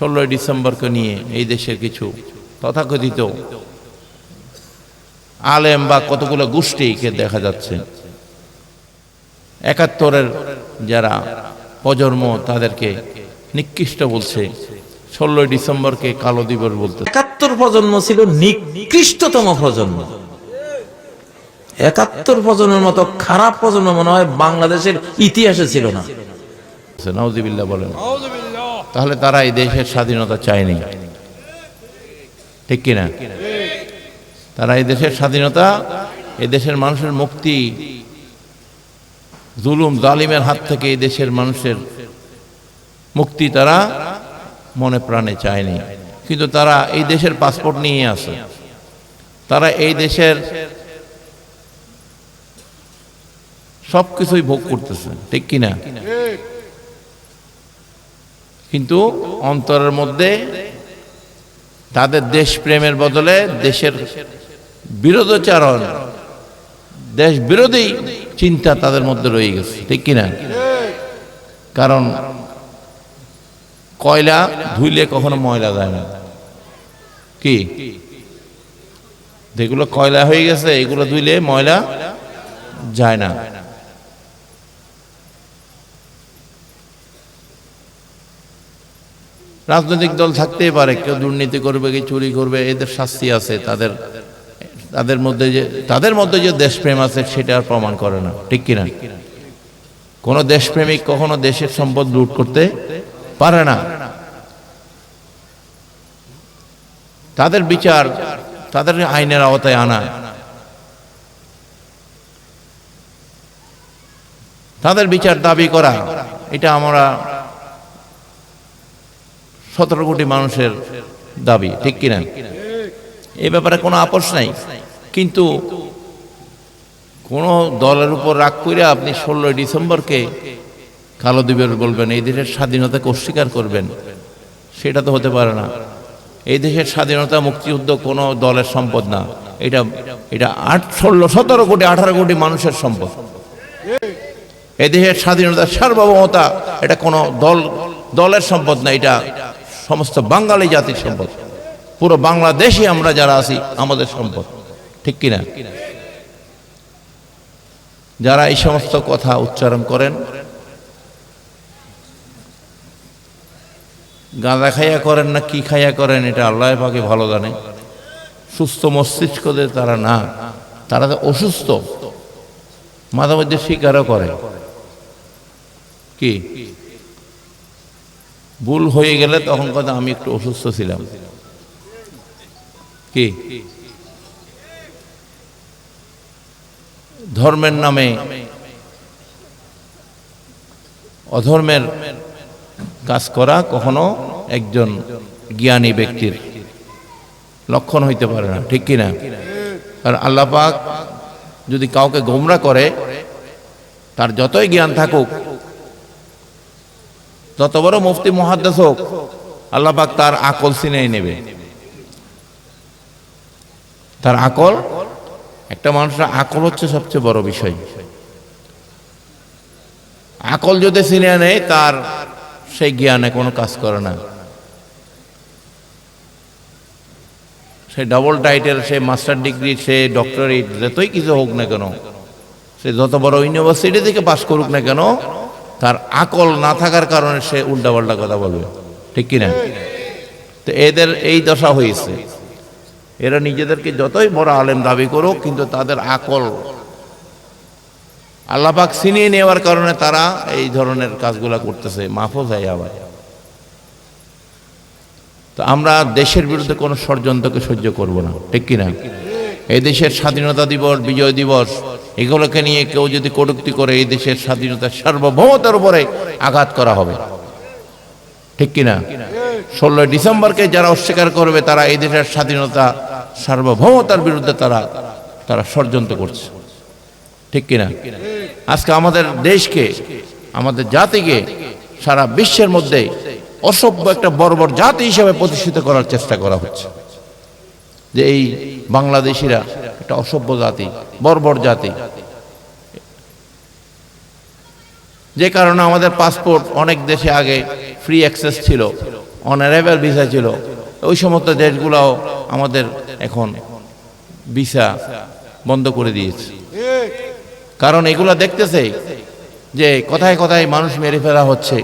ষোলোই ডিসেম্বরকে নিয়ে এই দেশের কিছু তথাকথিত আলেম বা কতগুলো গোষ্ঠীকে দেখা যাচ্ছে। একাত্তরের যারা প্রজন্ম তাদেরকে নিকৃষ্ট বলছে। ষোলোই ডিসেম্বরকে কালো দিবস বলতে। একাত্তর প্রজন্ম ছিল নিকৃষ্টতম প্রজন্ম। একাত্তর প্রজন্মের মতো খারাপ প্রজন্ম মনে হয় বাংলাদেশের ইতিহাসে ছিল না। নাউজিবিল্লাহ বলেন। তাহলে তারা এই দেশের স্বাধীনতা চায়নি। ঠিক কিনা? তারা এই দেশের স্বাধীনতা, এই দেশের মানুষের মুক্তি, জুলুম, জালিমের হাত থেকে এই দেশের মানুষের মুক্তি তারা মনে প্রাণে চায়নি। কিন্তু তারা এই দেশের পাসপোর্ট নিয়ে আসে তারা এই দেশের সব কিছুই ভোগ করতেছে। ঠিক কিনা? কিন্তু অন্তরের মধ্যে তাদের দেশ প্রেমের বদলে দেশের বিরোধাচারণ দেশ বিরোধী চিন্তা তাদের মধ্যে রয়ে গেছে, ঠিক কিনা? কারণ কয়লা ধুইলে কখনো ময়লা যায় না। কি? যেগুলো কয়লা হয়ে গেছে, এগুলো ধুইলে ময়লা যায় না। রাজনৈতিক দল থাকতেই পারে, কেউ দুর্নীতি করবে, কেউ চুরি করবে, এদের শাস্তি আছে, তাদের তাদের মধ্যে যে, তাদের মধ্যে যে দেশপ্রেম আছে সেটা আর প্রমাণ করে না, ঠিক কিনা? কোনো দেশপ্রেমিক কখনো দেশের সম্পদ লুট করতে পারে না। তাদের বিচার তাদের আইনের আওতায় আনা। তাদের বিচার দাবি করা, এটা আমরা সতেরো কোটি মানুষের দাবি, ঠিক কিনা? এ ব্যাপারে কোনো আপোষ নাই। কিন্তু কোন দলের উপর রাগ করে আপনি ষোলোই ডিসেম্বরকে কালো দিবের বলবেন, এই দেশের স্বাধীনতাকে অস্বীকার করবেন, সেটা তো হতে পারে না। এই দেশের স্বাধীনতা মুক্তিযুদ্ধ কোনো দলের সম্পদ না। এটা এটা আট, ষোলো, সতেরো কোটি, আঠারো কোটি মানুষের সম্পদ। এই দেশের স্বাধীনতার সার্বভৌমতা, এটা কোনো দল, দলের সম্পদ না, এটা সমস্ত বাঙালি জাতির সম্পদ। পুরো বাংলাদেশে আমরা যারা আছি, আমাদের সম্পদ। ঠিক কিনা? যারা এই সমস্ত কথা উচ্চারণ করেন গাঁদা খাইয়া করেন না কি খাইয়া করেন, এটা আল্লাহ পাকে ভালো জানে। সুস্থ মস্তিষ্কদের তারা না। তারা তো অসুস্থ। মাঝে মধ্যে স্বীকারও করে। কি? ভুল হয়ে গেলে তখন কথা আমি একটু অসুস্থ ছিলাম। কি? ধর্মের নামে অধর্মের কাজ করা কখনো একজন জ্ঞানী ব্যক্তির লক্ষণ হইতে পারে না, ঠিক কিনা? আর আল্লাহ পাক যদি কাউকে গোমরা করে, তার যতই জ্ঞান থাকুক যত বড় মুফতি মহাদ্দাস হোক, আল্লাহ পাক তার আকল সিনেই নেবে। তার আকল, একটা মানুষের আকল হচ্ছে সবচেয়ে বড় বিষয়। আকল যদি সিনে নেয়, তার সেই জ্ঞানে কোনো কাজ করে না। সে ডবল টাইটেল সে মাস্টার ডিগ্রি সে ডক্টরেট যতই কিছু হোক না কেন, সে যত বড় ইউনিভার্সিটি থেকে পাশ করুক না কেন তার আকল না থাকার কারণে সে উল্টাপাল্টা কথা বলবে। ঠিক কিনা? তো এদের এই দশা হয়েছে। এরা নিজেদেরকে যতই বড় আলেম দাবি করুক, কিন্তু তাদের আকল আল্লাপাক ছিনিয়ে নেওয়ার কারণে তারা এই ধরনের কাজগুলা করতেছে। মাফও যায় আবার। তো আমরা দেশের বিরুদ্ধে কোনো ষড়যন্ত্রকে সহ্য করব না। ঠিক কিনা? এই দেশের স্বাধীনতা দিবস, বিজয় দিবস এগুলোকে নিয়ে কেউ যদি কটুক্তি করে এই দেশের স্বাধীনতার সার্বভৌমতার উপরে আঘাত করা হবে। ঠিক কিনা? ষোলোই ডিসেম্বরকে যারা অস্বীকার করবে, তারা এই দেশের স্বাধীনতা সার্বভৌমতার বিরুদ্ধে তারা তারা ষড়যন্ত্র করছে। ঠিক কিনা? আজকে আমাদের দেশকে, আমাদের জাতিকে সারা বিশ্বের মধ্যে অসভ্য একটা বর্বর জাতি হিসেবে প্রতিষ্ঠিত করার চেষ্টা করা হচ্ছে। যে এই বাংলাদেশিরা একটা অসভ্য জাতি, বর্বর জাতি। যে কারণে আমাদের পাসপোর্ট অনেক দেশে আগে ফ্রি অ্যাক্সেস ছিল অনারেবল ভিসা ছিল। ওই সমস্ত দেশগুলাও আমাদের এখন ভিসা বন্ধ করে দিয়েছে। কারণ এগুলো দেখতেছে যে কথায় কথায় মানুষ মেরে ফেলা হচ্ছে,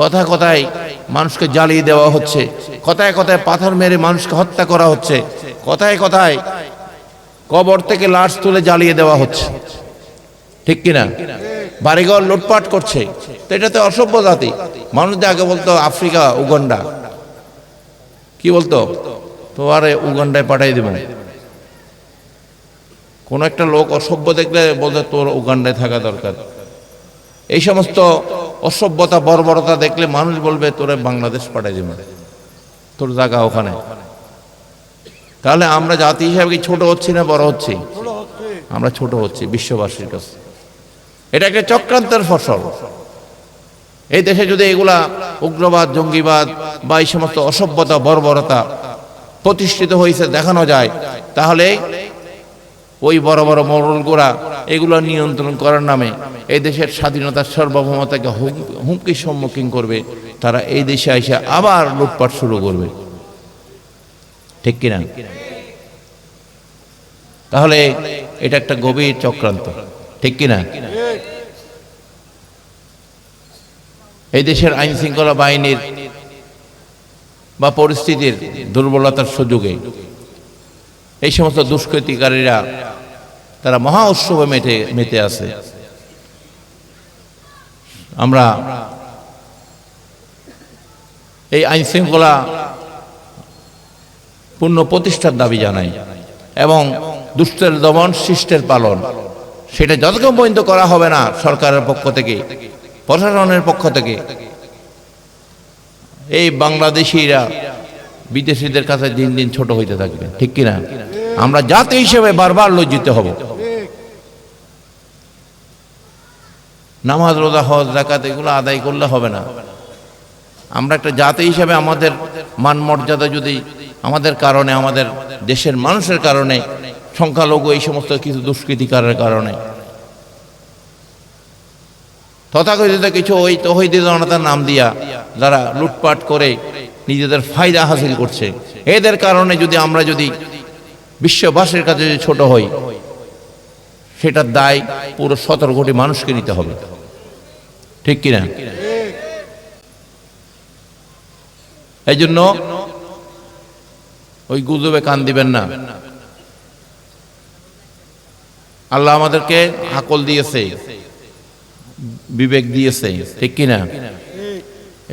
কথায় কথায় মানুষকে জ্বালিয়ে দেওয়া হচ্ছে, কথায় কথায় পাথর মেরে মানুষকে হত্যা করা হচ্ছে, কথায় কথায় কবর থেকে লাশ তুলে জ্বালিয়ে দেওয়া হচ্ছে। ঠিক কিনা? বাড়িঘর লুটপাট করছে। তো এটা তো অসভ্য জাতি। মানুষদের আগে বলতো আফ্রিকা, উগন্ডা। কি বলতো? তো আরে উগান্ডায় পাঠাই দেব কোন একটা লোক অসভ্য দেখলে বলতে তোর উগান্ডায় থাকা দরকার। এই সমস্ত অসভ্যতা, বর্বরতা দেখলে মানুষ বলবে, তোরে বাংলাদেশ পাঠাই দেব তোর জায়গা ওখানে। তাহলে আমরা জাতি হিসাবে কি ছোট হচ্ছি না বড় হচ্ছি? আমরা ছোট হচ্ছি, বিশ্ববাসীর কাছে। এটা একটা চক্রান্তের ফসল। এই দেশে যদি এগুলা উগ্রবাদ, জঙ্গিবাদ বা এই সমস্ত অসভ্যতা, বর্বরতা প্রতিষ্ঠিত হয়েছে দেখানো যায়, তাহলে ওই বড় বড় মরলগুড়া এগুলো নিয়ন্ত্রণ করার নামে এই দেশের স্বাধীনতার সার্বভৌমতাকে হুম- হুমকির সম্মুখীন করবে। তারা এই দেশে এসে আবার লুটপাট শুরু করবে। ঠিক কিনা? তাহলে এটা একটা গভীর চক্রান্ত। ঠিক কিনা? এই দেশের আইন শৃঙ্খলা বাহিনীর বা পরিস্থিতির দুর্বলতার সুযোগে এই সমস্ত দুষ্কৃতিকারীরা তারা মহা উৎসবে মেতে মেতে আছে। আমরা এই আইন শৃঙ্খলা পূর্ণ প্রতিষ্ঠার দাবি জানাই এবং দুষ্টের দমন, শিষ্টের পালন, সেটা যতক্ষণ পর্যন্ত করা হবে না সরকারের পক্ষ থেকে, প্রশাসনের পক্ষ থেকে, এই বাংলাদেশিরা বিদেশিদের কাছে দিন দিন ছোট হইতে থাকবে, ঠিক কিনা? আমরা জাতি হিসেবে বারবার লজ্জিত হব। নামাজ, রোজা, হজ জাকাত এগুলো আদায় করলে হবে না। আমরা একটা জাতি হিসেবে আমাদের মান মর্যাদা যদি আমাদের কারণে আমাদের দেশের মানুষের কারণে সংখ্যালঘু এই সমস্ত কিছু দুষ্কৃতিকারের কারণে। তথাকথিত কিছু ওই তহিদি জনতার নাম দিয়া যারা লুটপাট করে নিজেদের ফায়দা হাসিল করছে। এদের কারণে যদি আমরা যদি বিশ্ববাসীর কাছে যদি ছোট হই সেটার দায় পুরো সতেরো কোটি মানুষকে নিতে হবে। ঠিক কিনা? এই জন্য ওই গুজবে কান দিবেন না। আল্লাহ আমাদেরকে আকল দিয়েছে, বিবেক দিয়েছে, ঠিক কিনা?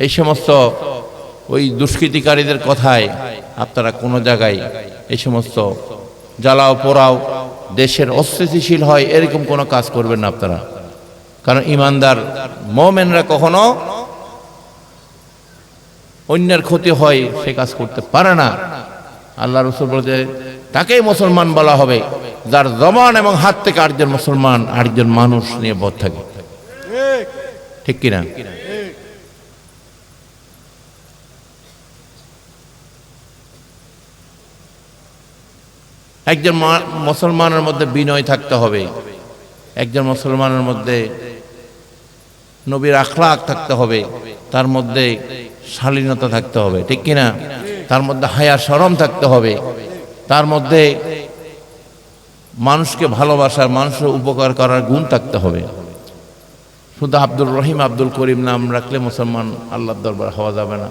এই সমস্ত ওই দুষ্কৃতিকারীদের কথায় আপনারা কোনো জায়গায় এই সমস্ত জ্বালাও পোড়াও, দেশের অস্থিতিশীল হয়, এরকম কোনো কাজ করবেন না আপনারা। কারণ ইমানদার মোমেনরা কখনো অন্যের ক্ষতি হয়, সে কাজ করতে পারে না। আল্লাহ রসুল বলতে তাকেই মুসলমান বলা হবে, যার জমান এবং হাত থেকে আটজন মুসলমান আটজন মানুষ নিয়ে বোধ থাকে। ঠিক কিনা? একজন মুসলমানের মধ্যে বিনয় থাকতে হবে, একজন মুসলমানের মধ্যে নবীর আখলাক থাকতে হবে, তার মধ্যে শালীনতা থাকতে হবে। ঠিক কিনা? তার মধ্যে হায়া সরম থাকতে হবে। তার মধ্যে মানুষকে ভালোবাসার, মানুষের উপকার করার গুণ থাকতে হবে। শুধু আব্দুর রহিম, আব্দুল করিম নাম রাখলে মুসলমান আল্লাহর দরবার হওয়া যাবে না।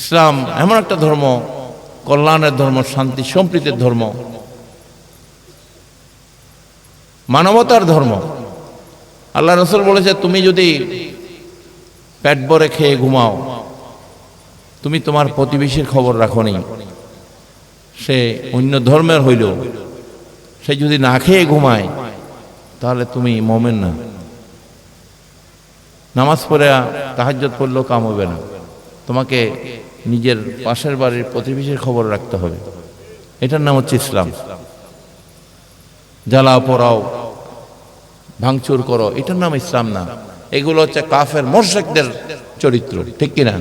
ইসলাম এমন একটা ধর্ম, কল্যাণের ধর্ম, শান্তি, সম্প্রীতির ধর্ম। মানবতার ধর্ম। আল্লাহ রসুল বলেছে, তুমি যদি পেট ভরে খেয়ে ঘুমাও। তুমি তোমার প্রতিবেশীর খবর রাখনি। সে অন্য ধর্মের হইল। সে যদি না খেয়ে ঘুমায়, তাহলে তুমি মমেন না। নামাজ পড়ে তাহাজ্জত পড়লেও কাম হবে না। তোমাকে নিজের পাশের বাড়ির প্রতিবেশীর খবর রাখতে হবে। এটার নাম হচ্ছে ইসলাম। জ্বালাও, পড়াও, ভাঙচুর করো, এটার নাম ইসলাম না। এগুলো হচ্ছে কাফের মোর্শেকদের চরিত্র ঠিক কিনা?